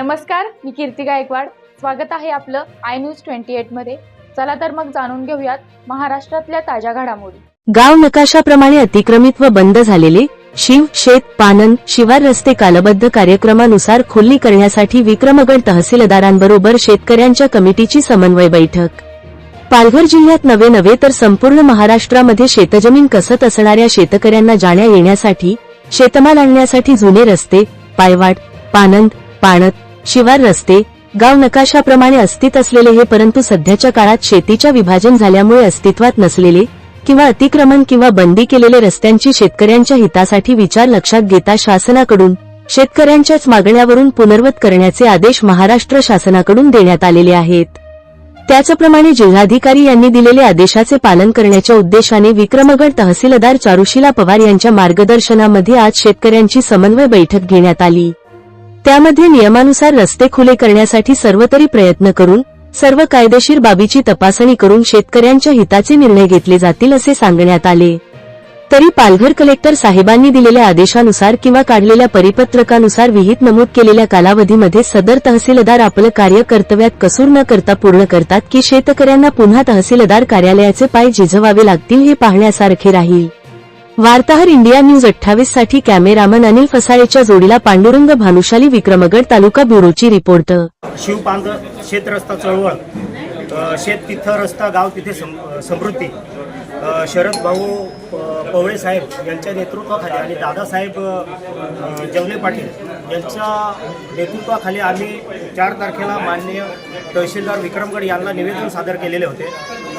नमस्कार मी कीर्ती गायकवाड. स्वागत आहे आपलं आय न्यूज ट्वेंटी एटमध्ये चला तर मग जाणून घेऊयात महाराष्ट्रातल्या ताज्या घडामोडी. गाव नकाशाप्रमाणे अतिक्रमित व बंद झालेले शिव शेत पानन शिवार रस्ते कालबद्ध कार्यक्रमानुसार खुल्ली करण्यासाठी विक्रमगड तहसीलदारांबरोबर शेतकऱ्यांच्या कमिटीची समन्वय बैठक. पालघर जिल्ह्यात नवे नवे तर संपूर्ण महाराष्ट्रामध्ये शेतजमीन कसत असणाऱ्या शेतकऱ्यांना जाण्या येण्यासाठी शेतमाल आणण्यासाठी जुने रस्ते पायवाट पानंद पाणत शिवार रस्ते गाव नकाशाप्रमाणे अस्तित्व असलेले हे परंतु सध्याच्या काळात शेतीच्या विभाजन झाल्यामुळे अस्तित्वात नसलेले किंवा अतिक्रमण किंवा बंदी केलेले रस्त्यांची शेतकऱ्यांच्या हितासाठी विचार लक्षात घेता शासनाकडून शेतकऱ्यांच्याच मागण्यावरून पुनर्वत करण्याचे आदेश महाराष्ट्र शासनाकडून देण्यात आलेले आहेत. त्याचप्रमाणे जिल्हाधिकारी यांनी दिलेल्या आदेशाचे पालन करण्याच्या उद्देशाने विक्रमगड तहसीलदार चारुशिला पवार यांच्या मार्गदर्शनामध्ये आज शेतकऱ्यांची समन्वय बैठक घेण्यात आली. त्यामध्ये नियमानुसार रस्ते खुले करण्यासाठी सर्वतरी प्रयत्न करून सर्व कायदेशीर बाबीची तपासणी करून शेतकऱ्यांच्या हिताचे निर्णय घेतले जातील असे सांगण्यात आले. तरी पालघर कलेक्टर साहेबांनी दिलेल्या आदेशानुसार किंवा काढलेल्या परिपत्रकानुसार विहित नमूद केलेल्या कालावधीमध्ये सदर तहसीलदार आपलं कार्य कर्तव्यात कसूर न करता पूर्ण करतात की शेतकऱ्यांना पुन्हा तहसीलदार कार्यालयाचे पाय झिजवावे लागतील हे पाहण्यासारखे राहील. वार्ताहर इंडिया न्यूज अठ्ठावीससाठी कॅमेरामन अनिल फसाळेच्या जोडीला पांडुरंग भानुशाली विक्रमगड तालुका ब्युरोची रिपोर्ट. शिवपांग शेत रस्ता चळवळ शेत तिथं रस्ता गाव तिथे समृद्धी. शरद भाऊ पवळे साहेब यांच्या नेतृत्वाखाली आणि दादासाहेब जवले पाटील यांच्या नेतृत्वाखाली आम्ही चार तारखेला माननीय तहसीलदार विक्रमगड यांना निवेदन सादर केलेले होते.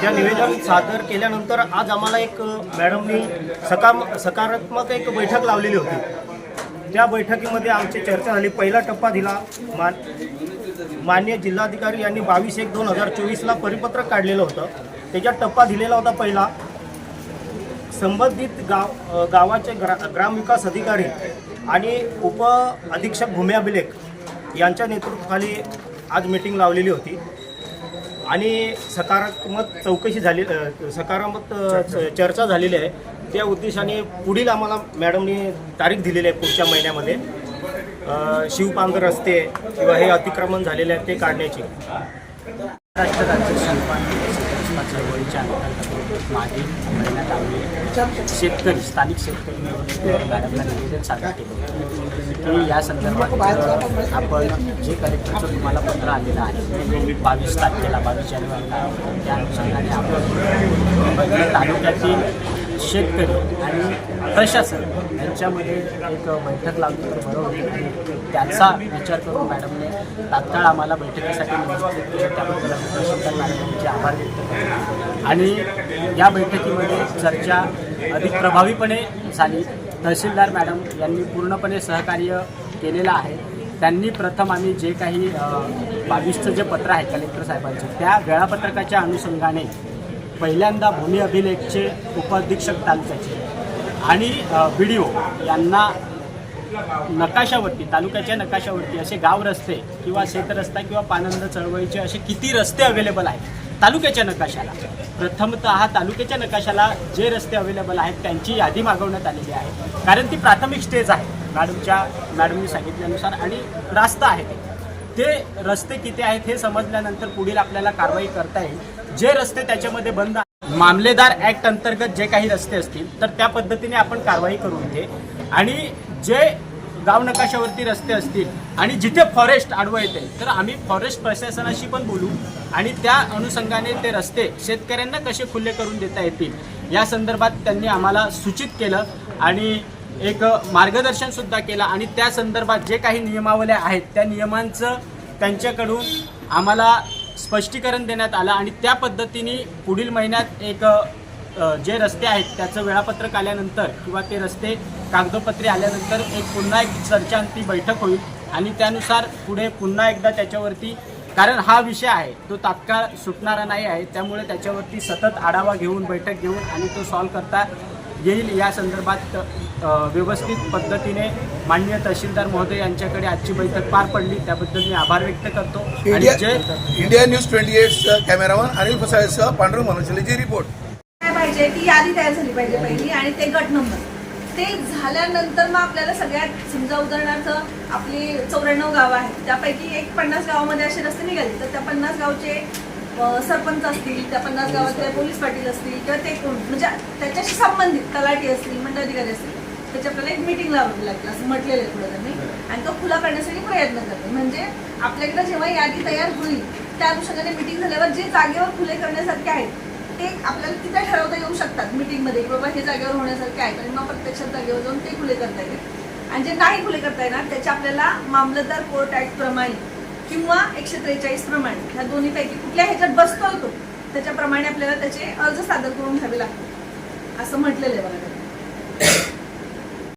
त्या निवेदन सादर केल्यानंतर आज आम्हाला एक मॅडमनी सकाम सकारात्मक एक बैठक लावलेली होती. त्या बैठकीमध्ये आमची चर्चा झाली. पहिला टप्पा दिला. मान मान्य जिल्हाधिकारी यांनी बावीस एक दोन हजार चोवीसला परिपत्रक काढलेलं होतं. त्याच्यात टप्पा दिलेला होता पहिला. संबंधित गाव गावाचे ग्रा ग्रामविकास अधिकारी आणि उप अधीक्षक भूमी अभिलेख यांच्या नेतृत्वाखाली आज मीटिंग लावलेली होती. आणि सकारात्मक चौकशी झाली सकारात्मक च- चर्चा झालेली आहे. त्या उद्देशाने पुढील आम्हाला मॅडमनी तारीख दिलेली आहे पुढच्या महिन्यामध्ये. शिवपांग रस्ते किंवा हे अतिक्रमण झालेले आहे ते काढण्याची. महाराष्ट्र राज्य अंतर्गत मागील महिन्यात आम्ही शेतकरी स्थानिक शेतकरी मॅडमला निवेदन सादर केलं. की या संदर्भात आपण जे कलेक्टरचं तुम्हाला पत्र आलेलं आहे बावीस तारखेला बावीस जानेवारीला त्या अनुषंगाने आपण तालुक्यातील शेतकरी आणि प्रशासन यांच्यामध्ये एक बैठक लावली तर बरं होईल. आणि त्याचा विचार करून मॅडमने तात्काळ आम्हाला बैठकीसाठी निमंत्रित केलं. त्याबद्दल आम्ही मॅडमांचे आभार व्यक्त करतो. आणि या बैठकीमध्ये चर्चा अधिक प्रभावीपणे झाली. तहसीलदार मॅडम यांनी पूर्णपणे सहकार्य केलेलं आहे. त्यांनी प्रथम आम्ही जे काही बावीसचं जे पत्र आहे कलेक्टर साहेबांचं त्या वेळापत्रकाच्या अनुषंगाने पहिल्यांदा भूमी अभिलेखचे उपाधीक्षक तालुक्याचे. आणि बी डी ओ यांना नकाशावरती तालुक्याच्या नकाशावरती असे गाव रस्ते किंवा शेतरस्ता किंवा पानंद चळवळीचे असे किती रस्ते अवेलेबल आहेत तालुक्याच्या नकाशाला. प्रथमतः तालुक्याच्या नकाशाला जे रस्ते अवेलेबल आहेत त्यांची यादी मागवण्यात आलेली आहे. कारण ती प्राथमिक स्टेज आहे. मॅडमच्या मॅडमनी सांगितल्यानुसार आणि रास्त आहे ते रस्ते किती आहेत हे समजल्यानंतर पुढील आपल्याला कारवाई करता येईल. जे रस्ते त्याच्यामध्ये बंद मामलेदार ऍक्ट अंतर्गत जे काही रस्ते असतील तर त्या पद्धतीने आपण कारवाई करू इथे आणि जे गाव नकाशावरती रस्ते असतील आणि जिथे फॉरेस्ट आडवं येते तर आम्ही फॉरेस्ट प्रशासनाशी पण बोलू आणि त्या अनुषंगाने ते रस्ते शेतकऱ्यांना कसे खुले करून देता येतील या संदर्भात त्यांनी आम्हाला सूचित केलं आणि एक मार्गदर्शन सुद्धा केलं आणि त्या संदर्भात जे काही नियमावल्या आहेत त्या नियमांचं त्यांच्याकडून आम्हाला स्पष्टीकरण देण्यात आलं आणि त्या पद्धतीने पुढील महिन्यात एक जे रस्ते आहेत त्याचं वेळापत्रक आल्यानंतर किंवा ते रस्ते कागदोपत्रे आल्यानंतर एक पुन्हा एक चर्चा ती बैठक होईल आणि त्यानुसार पुढे पुन्हा एकदा त्याच्यावरती कारण हा विषय आहे तो तात्काळ सुटणारा नाही आहे त्यामुळे त्याच्यावरती सतत आढावा घेऊन बैठक घेऊन आणि तो सॉल्व्ह करता येईल. या संदर्भात व्यवस्थित पद्धतीने माननीय तहसीलदार महोदय यांच्याकडे आजची बैठक पार पडली. त्याबद्दल मी आभार व्यक्त करतो. आणि India news twenty eight cameraman Anil फसाळेसह Pandurang मनोचलेची रिपोर्ट. काय पाहिजे? ती यादी तयार झाली पाहिजे पहिली आणि ते गट नंबर. ते झाल्यानंतर मग आपल्याला सगळ्यात समजा उदाहरणार्थ आपली चौऱ्याण्णव गावं आहेत त्यापैकी एक पन्नास गावामध्ये असे रस्ते निघाले तर त्या पन्नास गावचे सरपंच असतील त्या पन्नास गावातले पोलीस पाटील असतील किंवा ते कोण? म्हणजे त्याच्याशी संबंधित तलाठी असतील मंडळाधिकारी असतील त्याची आपल्याला एक मिटिंग लावावी लागेल असं म्हटलेलं आहे पुढे त्यांनी. आणि तो खुला करण्यासाठी प्रयत्न करते. म्हणजे आपल्याकडे जेव्हा यादी तयार होईल त्या अनुषंगाने मिटिंग झाल्यावर जे जागेवर खुले करण्यासारखे आहेत ते आपल्याला तिथे ठरवता येऊ शकतात मीटिंगमध्ये की बाबा हे जागेवर होण्यासारखे आहेत आणि मग प्रत्यक्षात जागेवर जाऊन ते खुले करता येईल. आणि जे नाही खुले करता येणार त्याचे आपल्याला मामलतदार कोर्ट ऍक्ट प्रमाणे किंवा एकशे त्रेचाळीस प्रमाणे ह्या दोन्हीपैकी कुठल्या ह्याच्यात बसतोय तो त्याच्याप्रमाणे आपल्याला त्याचे अर्ज सादर करून घ्यावे लागतात असं म्हटलेलं आहे बघा.